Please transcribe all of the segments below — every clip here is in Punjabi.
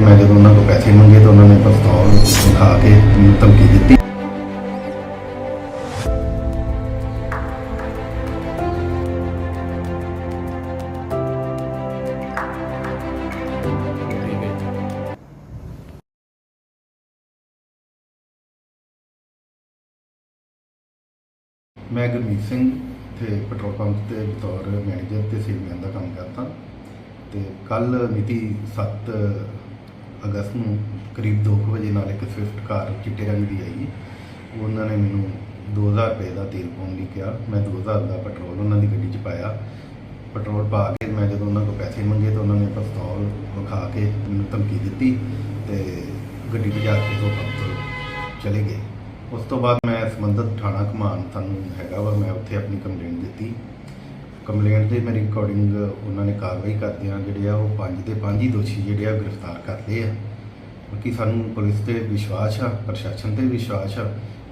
ਮੈਂ ਜਦੋਂ ਉਹਨਾਂ ਕੋਲ ਪੈਸੇ ਮੰਗੇ ਤਾਂ ਉਹਨਾਂ ਨੇ ਪਿਸਤੌਲ ਉਠਾ ਕੇ ਮੈਨੂੰ ਧਮਕੀ ਦਿੱਤੀ। ਮੈਂ ਗੁਰਮੀਤ ਸਿੰਘ ਤੇ ਪੈਟਰੋਲ ਪੰਪ ਤੇ ਬਤੌਰ ਮੈਨੇਜਰ ਤੇ ਸੇਲਮੈਨ ਦਾ ਕੰਮ ਕਰਦਾ। ਤੇ ਕੱਲ ਮਿਤੀ 7 ਅਗਸਤ ਨੂੰ ਕਰੀਬ 2 ਵਜੇ ਨਾਲ ਇੱਕ ਸਵਿਫਟ ਕਾਰ ਚਿੱਟੇ ਰੰਗ ਦੀ ਆਈ। ਉਹਨਾਂ ਨੇ ਮੈਨੂੰ 2000 ਰੁਪਏ ਦਾ ਤੇਲ ਪਾਉਣ ਲਈ ਕਿਹਾ। ਮੈਂ 2000 ਦਾ ਪੈਟਰੋਲ ਉਹਨਾਂ ਦੀ ਗੱਡੀ 'ਚ ਪਾਇਆ। ਪੈਟਰੋਲ ਪਾ ਕੇ ਮੈਂ ਜਦੋਂ ਉਹਨਾਂ ਕੋਲ ਪੈਸੇ ਮੰਗੇ ਤਾਂ ਉਹਨਾਂ ਨੇ ਪਿਸਤੌਲ ਵਿਖਾ ਕੇ ਮੈਨੂੰ ਧਮਕੀ ਦਿੱਤੀ ਤੇ ਗੱਡੀ ਭਜਾ ਕੇ ਤੋਂ ਪੰਪ ਚਲੇ ਗਏ। ਉਸ ਤੋਂ ਬਾਅਦ ਮੈਂ ਸੰਬੰਧਿਤ ਥਾਣਾ ਕਮਾਨ ਸਾਨੂੰ ਹੈਗਾ ਵਾ, ਮੈਂ ਉੱਥੇ ਆਪਣੀ ਕੰਪਲੇਂਟ ਦਿੱਤੀ। ਕੰਪਲੇਂਟ ਦੇ ਮੇਰੀ ਰਿਕਾਰਡਿੰਗ ਉਹਨਾਂ ਨੇ ਕਾਰਵਾਈ ਕਰਦਿਆਂ ਜਿਹੜੇ ਆ ਉਹ ਪੰਜ ਦੇ ਪੰਜ ਹੀ ਦੋਸ਼ੀ ਜਿਹੜੇ ਆ ਗ੍ਰਿਫਤਾਰ ਕਰ ਲਏ ਆ। ਕਿਉਂਕਿ ਸਾਨੂੰ ਪੁਲਿਸ ਤੇ ਵਿਸ਼ਵਾਸ ਆ, ਪ੍ਰਸ਼ਾਸਨ ਤੇ ਵਿਸ਼ਵਾਸ ਆ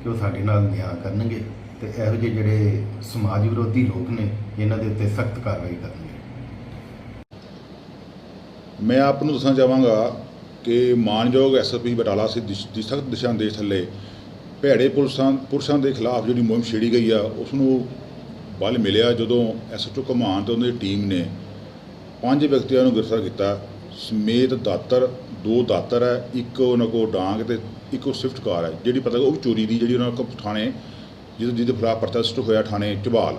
ਕਿ ਉਹ ਸਾਡੇ ਨਾਲ ਨਿਆਂ ਕਰਨਗੇ ਤੇ ਇਹੋ ਜਿਹੇ ਜਿਹੜੇ ਸਮਾਜ ਵਿਰੋਧੀ ਲੋਕ ਨੇ ਇਹਨਾਂ ਦੇ ਉੱਤੇ ਸਖਤ ਕਾਰਵਾਈ ਕਰਨਗੇ ਮੈਂ ਆਪ ਨੂੰ ਦੱਸਣਾ ਚਾਹਾਂਗਾ ਕਿ ਮਾਨਯੋਗ ਐਸਐਸਪੀ ਬਟਾਲਾ ਸੀ ਦੀ ਸਖਤ ਦਿਸ਼ਾ ਨਿਰਦੇਸ਼ ਥੱਲੇ ਭੈੜੇ ਪੁਲਿਸਾਂ ਪੁਰਸ਼ਾਂ ਦੇ ਖਿਲਾਫ ਜਿਹੜੀ ਮੁਹਿੰਮ ਛੇੜੀ ਗਈ ਆ ਉਸ ਨੂੰ ਬਲ ਮਿਲਿਆ ਜਦੋਂ ਐਸਐਚਓ ਕਮਾਨ ਤੇ ਉਹਨਾਂ ਦੀ ਟੀਮ ਨੇ ਪੰਜ ਵਿਅਕਤੀਆਂ ਨੂੰ ਗ੍ਰਿਫਤਾਰ ਕੀਤਾ। ਸਮੇਤ ਦਾਤਰ, ਦੋ ਦਾਤਰ ਹੈ, ਇੱਕ ਉਹਨਾਂ ਕੋਲ ਡਾਂਗ ਤੇ ਇੱਕ ਉਹ ਸਵਿਫਟ ਕਾਰ ਹੈ, ਜਿਹੜੀ ਪਤਾ ਉਹ ਚੋਰੀ ਦੀ ਜਿਹੜੀ ਉਹਨਾਂ ਕੋਲ ਥਾਣੇ, ਜਿਹਦੇ ਜਿਹਦੇ ਖਿਲਾਫ ਪ੍ਰੋਟੈਸਟ ਹੋਇਆ ਥਾਣੇ ਝਬਾਲ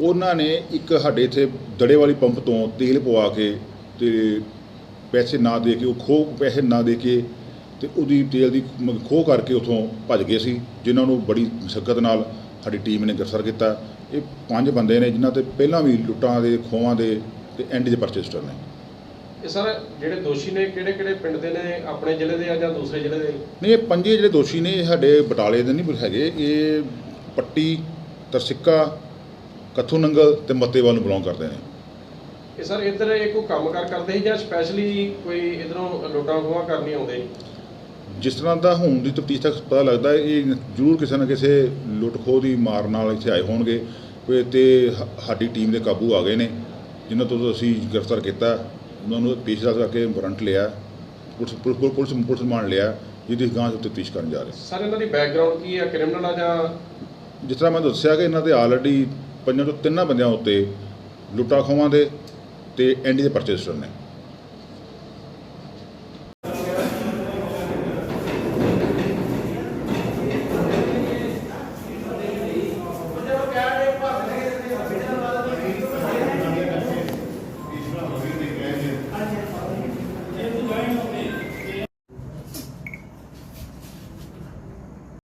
ਉਹਨਾਂ ਨੇ ਇੱਕ ਸਾਡੇ ਇੱਥੇ ਦੜੇ ਵਾਲੀ ਪੰਪ ਤੋਂ ਤੇਲ ਪਵਾ ਕੇ ਤੇ ਪੈਸੇ ਨਾ ਦੇ ਕੇ ਉਹ ਖੋਹ, ਪੈਸੇ ਨਾ ਦੇ ਕੇ ਤੇ ਉਹਦੀ ਤੇਲ ਦੀ ਖੋਹ ਕਰਕੇ ਉਥੋਂ ਭੱਜ ਗਏ ਸੀ, ਜਿਨ੍ਹਾਂ ਨੂੰ ਬੜੀ ਮੁਸ਼ੱਕਤ ਨਾਲ ਸਾਡੀ ਟੀਮ ਨੇ ਗ੍ਰਿਫਤਾਰ ਕੀਤਾ। ਇਹ ਪੰਜ ਬੰਦੇ ਨੇ ਜਿਨ੍ਹਾਂ ਤੇ ਪਹਿਲਾਂ ਵੀ ਲੁੱਟਾਂ ਦੇ ਖੋਹਾਂ ਦੇ ਤੇ ਐਂਡ ਦੇ ਪਰਚੇ ਰਜਿਸਟਰ ਨੇ। ਇਹ ਸਰ ਜਿਹੜੇ ਦੋਸ਼ੀ ਨੇ ਕਿਹੜੇ ਕਿਹੜੇ ਪਿੰਡ ਦੇ ਨੇ? ਆਪਣੇ ਜ਼ਿਲ੍ਹੇ ਦੇ ਆ ਜਾਂ ਦੂਸਰੇ ਜ਼ਿਲ੍ਹੇ ਦੇ? ਨਹੀਂ ਇਹ ਪੰਜੇ ਜਿਹੜੇ ਦੋਸ਼ੀ ਨੇ ਇਹ ਸਾਡੇ ਬਟਾਲੇ ਦੇ ਨਹੀਂ ਹੈਗੇ। ਇਹ ਪੱਟੀ ਤਰਸਿੱਕਾ ਕੱਥੂ ਨੰਗਲ ਤੇ ਮੱਤੇਵਾਲ ਨੂੰ ਬਿਲੋਂਗ ਕਰਦੇ ਨੇ। ਇਹ ਸਰ ਇੱਧਰ ਇਹ ਕੋਈ ਕੰਮਕਾਰ ਕਰਦੇ ਸੀ ਜਾਂ ਸਪੈਸ਼ਲੀ ਕੋਈ ਇਧਰੋਂ ਲੁੱਟਾਂ ਖੋਹਾਂ ਕਰਨੀ ਆਉਂਦੇ? ਜਿਸ ਤਰ੍ਹਾਂ ਦਾ ਹੁਣ ਦੀ ਤਫਤੀਸ਼ ਤੱਕ ਪਤਾ ਲੱਗਦਾ ਹੈ, ਇਹ ਜ਼ਰੂਰ ਕਿਸੇ ਨਾ ਕਿਸੇ ਲੁੱਟ ਖੋਹ ਦੀ ਮਾਰ ਨਾਲ ਇੱਥੇ ਆਏ ਹੋਣਗੇ। ਤੇ ਹ- ਸਾਡੀ ਟੀਮ ਦੇ ਕਾਬੂ ਆ ਗਏ ਨੇ ਜਿਨ੍ਹਾਂ ਤੋਂ ਅਸੀਂ ਗ੍ਰਿਫਤਾਰ ਕੀਤਾ ਉਹਨਾਂ ਨੂੰ ਪੇਸ਼ਦਾਰ ਕਰਕੇ ਵਾਰੰਟ ਲਿਆ ਪੁਲਿਸ ਪੁਲਿਸ ਪੁਲਿਸ ਮਾਨ ਲਿਆ ਜਿਹਦੀ ਗਾਂਹ ਉੱਤੇ ਤਫਤੀਸ਼ ਕਰਨ ਜਾ ਰਹੇ ਸਰ ਇਹਨਾਂ ਦੀ ਬੈਕਗ੍ਰਾਉਂਡ ਕੀ ਆ ਕ੍ਰਿਮੀਨਲ ਆ ਜਾਂ? ਜਿਸ ਤਰ੍ਹਾਂ ਮੈਂ ਦੱਸਿਆ ਕਿ ਇਹਨਾਂ ਦੇ ਆਲਰੇਡੀ ਪੰਜਾਂ ਤੋਂ ਤਿੰਨਾਂ ਬੰਦਿਆਂ ਉੱਤੇ ਲੁੱਟਾਂ ਖੋਹਾਂ ਦੇ ਤੇ ਐਂਡੀ ਦੇ ਪਰਚੇ ਰਜਿਸਟਰ ਨੇ।